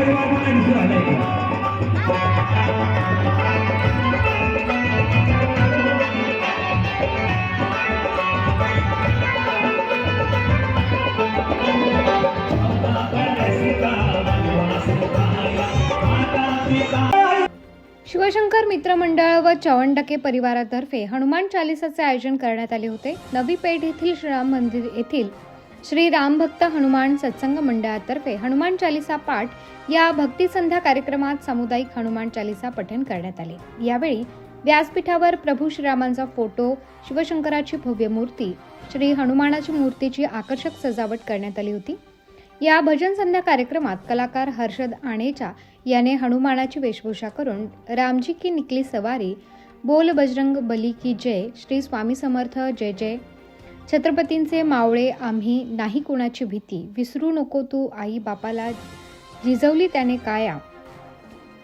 परिवार दिसून शिवशंकर मित्रमंडळ व चवंडके परिवारातर्फे हनुमान चालिसाचे आयोजन करण्यात आले होते. नवी पेठ येथील श्रीराम मंदिर येथील श्री रामभक्त हनुमान सत्संग मंडळातर्फे हनुमान चालिसा पाठ या भक्ती संध्या कार्यक्रमात सामुदायिक हनुमान चालिसा पठण करण्यात आले. यावेळी व्यासपीठावर प्रभू श्रीरामांचा फोटो शिवशंकराची भव्य मूर्ती श्री हनुमानाची मूर्तीची आकर्षक सजावट करण्यात आली होती. या भजन संध्या कार्यक्रमात कलाकार हर्षद आणेचा याने हनुमानाची वेशभूषा करून रामजी की निकली सवारी बोल बजरंग बली की जय श्री स्वामी समर्थ जय जय छत्रपतींचे मावळे आम्ही नाही कोणाची भीती. विसरू नको तू आई बापाला. जिजवली त्याने काया.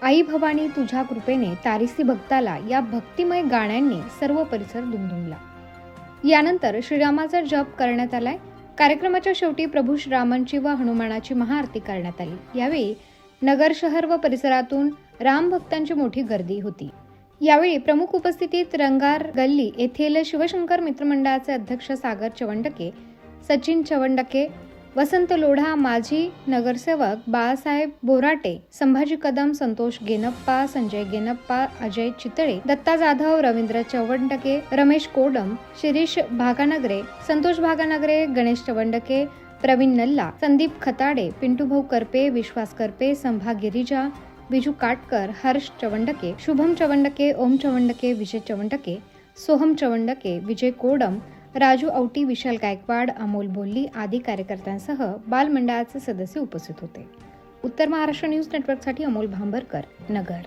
आई भवानी तुझ्या कृपेने तारिसी भक्ताला या भक्तिमय गाण्यांनी सर्व परिसर दुमदुमला. यानंतर श्रीरामाचा जप करण्यात आलाय. कार्यक्रमाच्या शेवटी प्रभू श्रीरामांची व हनुमानाची महाआरती करण्यात आली. यावेळी नगर शहर व परिसरातून राम भक्तांची मोठी गर्दी होती. यावेळी प्रमुख उपस्थितीत रंगार गल्ली येथील शिवशंकर मित्रमंडळाचे अध्यक्ष सागर चवंडके सचिन चवंडके वसंत लोढा माजी नगरसेवक बाळासाहेब बोराटे संभाजी कदम संतोष गेनप्पा संजय गेनप्पा अजय चितळे दत्ता जाधव रवींद्र चवंडके रमेश कोडम शिरीष भागानगरे संतोष भागानगरे गणेश चवंडके प्रवीण नल्ला संदीप खताडे पिंटूभाऊ करपे विश्वास करपे संभा गिरिजा बिजू काटकर हर्ष चवंडके शुभम चवंडके ओम चवंडके विजय चवंडके सोहम चवंडके विजय कोडम राजू औटी विशाल गायकवाड अमोल बोल्ली आदी कार्यकर्त्यांसह बालमंडळाचे सदस्य उपस्थित होते. उत्तर महाराष्ट्र न्यूज नेटवर्कसाठी अमोल भांबरकर नगर.